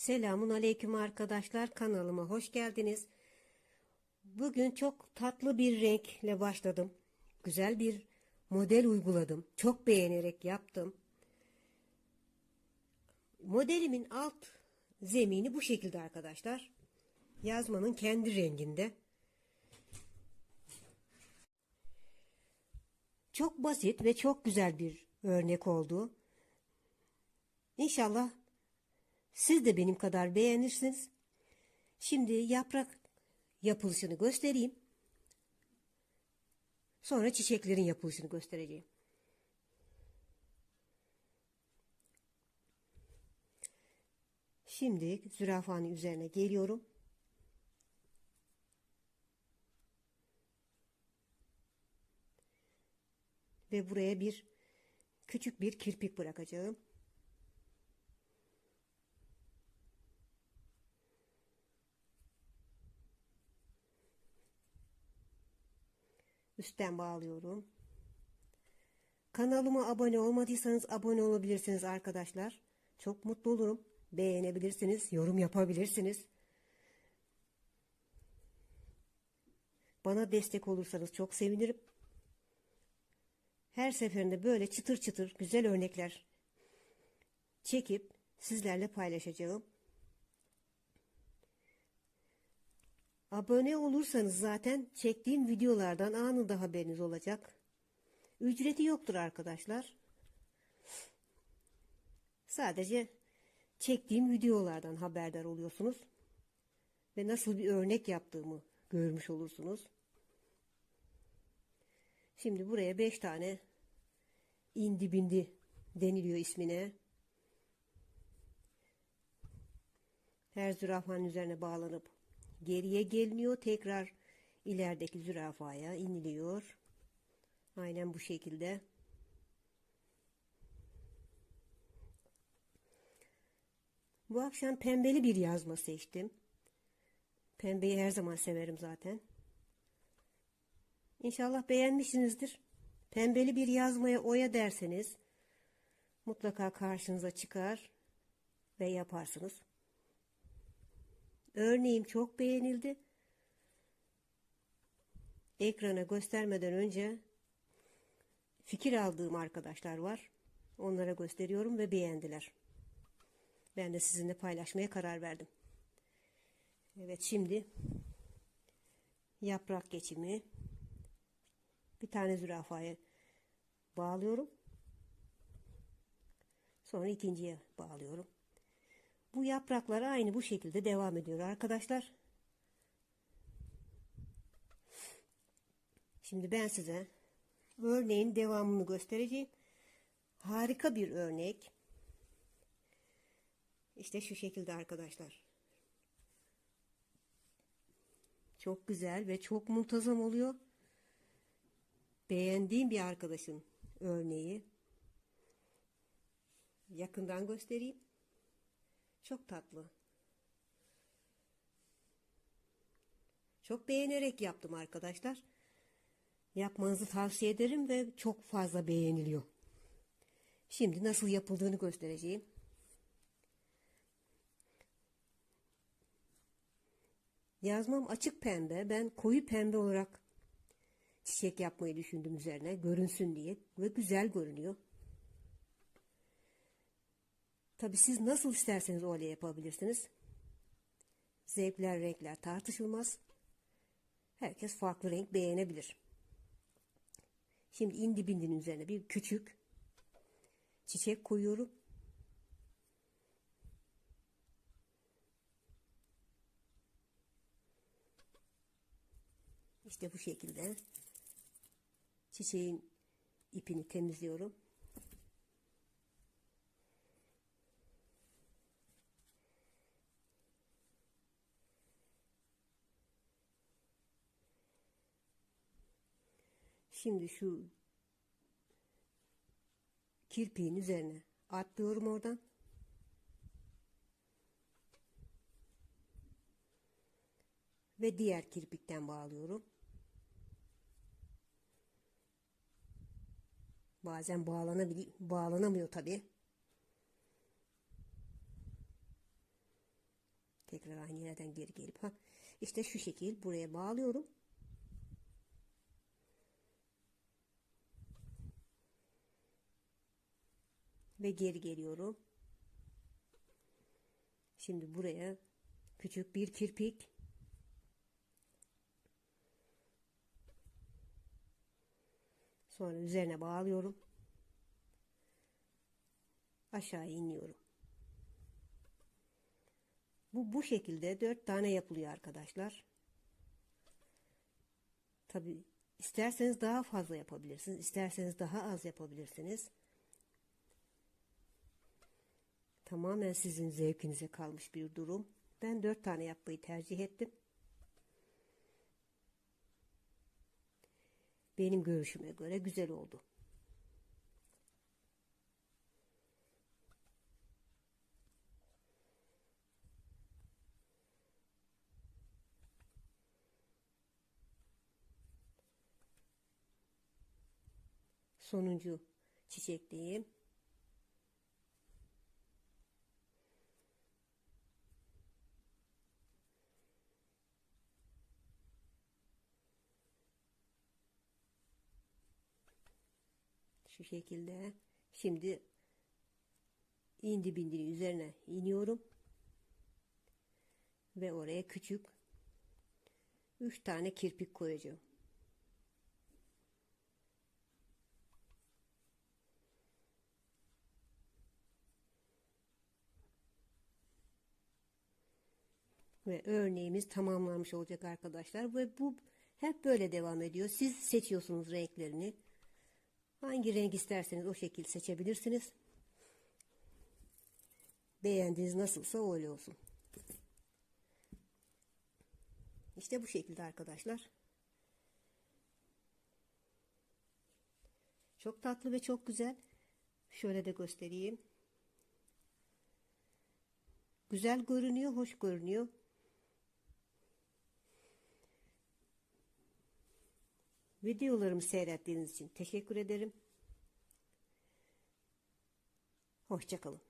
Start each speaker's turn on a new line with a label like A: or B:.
A: Selamun aleyküm arkadaşlar kanalıma hoş geldiniz. Bugün çok tatlı bir renkle başladım. Güzel bir model uyguladım. Çok beğenerek yaptım. Modelimin alt zemini bu şekilde arkadaşlar. Yazmanın kendi renginde. Çok basit ve çok güzel bir örnek oldu. İnşallah siz de benim kadar beğenirsiniz. Şimdi yaprak yapılışını göstereyim. Sonra çiçeklerin yapılışını göstereceğim. Şimdi zürafanın üzerine geliyorum. Ve buraya bir küçük bir kirpik bırakacağım. Üstten bağlıyorum. Kanalıma abone olmadıysanız abone olabilirsiniz arkadaşlar. Çok mutlu olurum. Beğenebilirsiniz, yorum yapabilirsiniz. Bana destek olursanız çok sevinirim. Her seferinde böyle çıtır çıtır güzel örnekler çekip sizlerle paylaşacağım. Abone olursanız zaten çektiğim videolardan anında haberiniz olacak. Ücreti yoktur arkadaşlar. Sadece çektiğim videolardan haberdar oluyorsunuz. Ve nasıl bir örnek yaptığımı görmüş olursunuz. Şimdi buraya 5 tane indi bindi deniliyor ismine. Her zürafanın üzerine bağlanıp geriye geliniyor. Tekrar ilerideki zürafaya iniliyor. Aynen bu şekilde. Bu akşam pembeli bir yazma seçtim. Pembeyi her zaman severim zaten. İnşallah beğenmişsinizdir. Pembeli bir yazmaya oya derseniz mutlaka karşınıza çıkar ve yaparsınız. Örneğim çok beğenildi. Ekrana göstermeden önce fikir aldığım arkadaşlar var. Onlara gösteriyorum ve beğendiler. Ben de sizinle paylaşmaya karar verdim. Evet şimdi yaprak geçimi bir tane zürafaya bağlıyorum. Sonra ikinciye bağlıyorum. Bu yapraklar aynı bu şekilde devam ediyor arkadaşlar. Şimdi ben size örneğin devamını göstereceğim. Harika bir örnek. İşte şu şekilde arkadaşlar. Çok güzel ve çok muntazam oluyor. Beğendiğim bir arkadaşın örneği. Yakından göstereyim. Çok tatlı. Çok beğenerek yaptım arkadaşlar. Yapmanızı tavsiye ederim ve çok fazla beğeniliyor. Şimdi nasıl yapıldığını göstereceğim. Yazmam açık pembe. Ben koyu pembe olarak çiçek yapmayı düşündüm üzerine. Görünsün diye. Ve güzel görünüyor. Tabi siz nasıl isterseniz öyle yapabilirsiniz. Zevkler, renkler tartışılmaz. Herkes farklı renk beğenebilir. Şimdi indi bindinin üzerine bir küçük çiçek koyuyorum. İşte bu şekilde çiçeğin ipini temizliyorum. Şimdi şu kirpiğin üzerine atlıyorum oradan. Ve diğer kirpikten bağlıyorum. Bazen bağlanabiliyor, bağlanamıyor tabi. Tekrar aynı yerden geri gelip ha işte şu şekil buraya bağlıyorum. Ve geri geliyorum. Şimdi buraya küçük bir kirpik Sonra üzerine bağlıyorum. Aşağı iniyorum. Bu bu şekilde dört tane yapılıyor arkadaşlar. Tabi isterseniz daha fazla yapabilirsiniz. isterseniz daha az yapabilirsiniz. Tamamen sizin zevkinize kalmış bir durum. Ben dört tane yapmayı tercih ettim. Benim görüşüme göre güzel oldu. Sonuncu çiçekliğim. Şu şekilde. Şimdi indi bindiri üzerine iniyorum. Ve oraya küçük 3 tane kirpik koyacağım. Ve örneğimiz tamamlanmış olacak arkadaşlar. Ve bu hep böyle devam ediyor. Siz seçiyorsunuz renklerini. Hangi renk isterseniz o şekil seçebilirsiniz. Beğendiğiniz nasılsa öyle olsun. İşte bu şekilde arkadaşlar. Çok tatlı ve çok güzel. Şöyle de göstereyim. Güzel görünüyor, hoş görünüyor. Videolarımı seyrettiğiniz için teşekkür ederim. Hoşçakalın.